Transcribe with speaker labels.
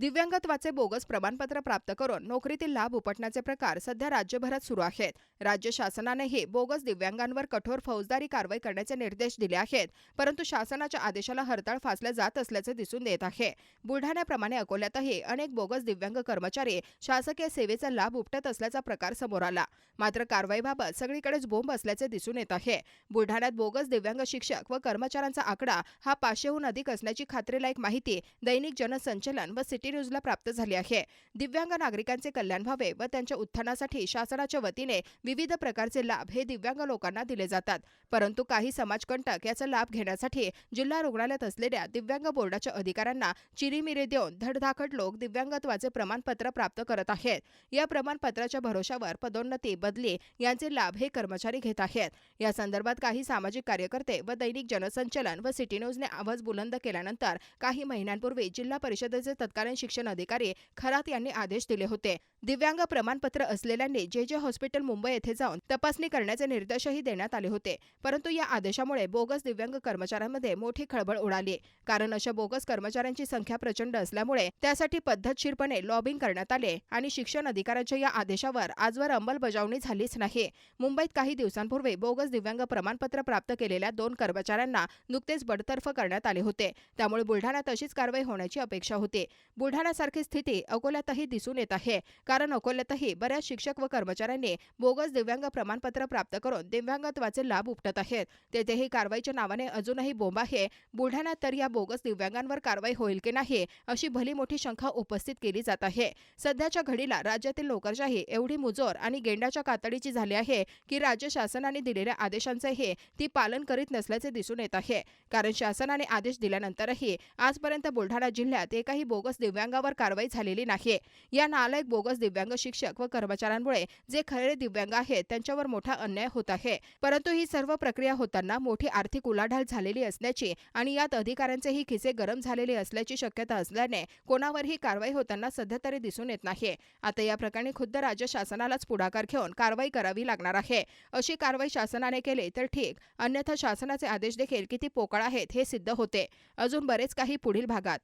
Speaker 1: दिव्यांगत्वाचे bogus प्रमाणपत्र प्राप्त करून नोकरीतील लाभ उपटण्याचे प्रकार सध्या राज्यभरात सुरू आहेत. राज्य शासनानेही बोगस दिव्यांगांवर कठोर फौजदारी कारवाई करण्याचे निर्देश दिले आहेत परंतु शासनाच्या आदेशाला हरताळ फासल्या जात असल्याचे दिसून येत आहे. बुलढाण्याप्रमाणे अकोल्यातही अनेक बोगस दिव्यांग कर्मचारी शासकीय सेवेचा लाभ उपटत असल्याचा प्रकार समोर आला. मात्र कारवाईबाबत सगळीकडेच बोंब असल्याचे दिसून येत आहे. बुलढाण्यात बोगस दिव्यांग शिक्षक व कर्मचाऱ्यांचा आकडा हा पाचशेहून अधिक असण्याची खात्रीलायक माहिती दैनिक जनसंचलन व सिटी न्यूजला प्राप्त झाली आहे. दिव्यांग नागरिकांचे कल्याण व्हावे व त्यांच्या उत्थानासाठी शासनाच्या वतीने विविध प्रकारचे लाभ हे दिव्यांग लोकांना दिले जातात. परंतु काही समाजकंटक याचा लाभ घेण्यासाठी जिल्हा रुग्णालयात असलेल्या दिव्यांग बोर्डाच्या अधिकाऱ्यांना चिरीमिरी देऊन धडधाकट लोक दिव्यांगत्वाचे प्रमाणपत्र प्राप्त करत आहेत. या प्रमाणपत्राच्या भरोशावर पदोन्नती बदली यांचे लाभ हे कर्मचारी घेत आहेत. या संदर्भात काही सामाजिक कार्यकर्ते व दैनिक जनसंचलन व सिटी न्यूजने आवाज बुलंद केल्यानंतर काही महिन्यांपूर्वी जिल्हा परिषदेचे तत्कालीन शिक्षण अधिकारी खरात यांनी आदेश दिले होते. दिव्यांग प्रमाणपत्र असलेल्यांनी जे जे हॉस्पिटल मुंबई येथे जाऊन तपासणी करण्याचे निर्देशही देण्यात आले होते. परंतु या आदेशामुळे बोगस दिव्यांग कर्मचाऱ्यांमध्ये मोठी खळबळ उडाली. कारण अशा बोगस कर्मचाऱ्यांची संख्या प्रचंड असल्यामुळे त्यासाठी पद्धतशीरपणे लॉबिंग करण्यात आले आणि शिक्षण अधिकाऱ्यांच्या या आदेशावर आजवर अंमलबजावणी झालीच नाही. मुंबईत काही दिवसांपूर्वी बोगस दिव्यांग प्रमाणपत्र प्राप्त केलेल्या दोन कर्मचाऱ्यांना नुकतेच बडतर्फ करण्यात आले होते. त्यामुळे बुलढाण्यात अशीच कारवाई होण्याची अपेक्षा होती. बुलढाण्यासारखी स्थिती अकोल्यातही दिसून येत आहे. कारण अकोल्यातही बऱ्याच शिक्षक व कर्मचाऱ्यांनी बोगस दिव्यांग प्रमाणपत्र प्राप्त करून दिव्यांगत्वाचे लाभ उपटत आहेत. तेथेही कारवाईच्या नावाने अजूनही बोंब आहे. बुलढाण्यात तर या बोगस दिव्यांगांवर कारवाई होईल की नाही अशी भली मोठी शंका उपस्थित केली जात आहे. सध्याच्या घडीला राज्यातील नोकरशाही एवढी मुजोर आणि गेंडाच्या कातडीची झाली आहे की राज्य शासनाने दिलेल्या आदेशांचेही ती पालन करीत नसल्याचे दिसून येत आहे. कारण शासनाने आदेश दिल्यानंतरही आजपर्यंत बुलढाणा जिल्ह्यात एकाही बोगस दिव्यांगावर कारवाई झालेली नाही या नालायक बोगस दिव्यांग शिक्षक व कर्मचाऱ्यांमुळे जे खरे दिव्यांग आहेत त्यांच्यावर मोठा अन्याय होत आहे. परंतु ही सर्व प्रक्रिया होताना मोठी आर्थिक उलाढाल झालेली असल्याची आणि यात अधिकाऱ्यांचेही खिसे गरम झालेले असल्याची शक्यता असल्याने कोणावरही कारवाई होताना सध्या तरी दिसून येत नाही आता या प्रकरणी खुद्द राज्य शासनालाच पुढाकार घेऊन कारवाई करावी लागणार आहे. अशी कारवाई शासनाने केली तर ठीक अन्यथा शासनाचे आदेश देखील किती पोकळ आहेत हे सिद्ध होते. अजून बरेच काही पुढील भागात.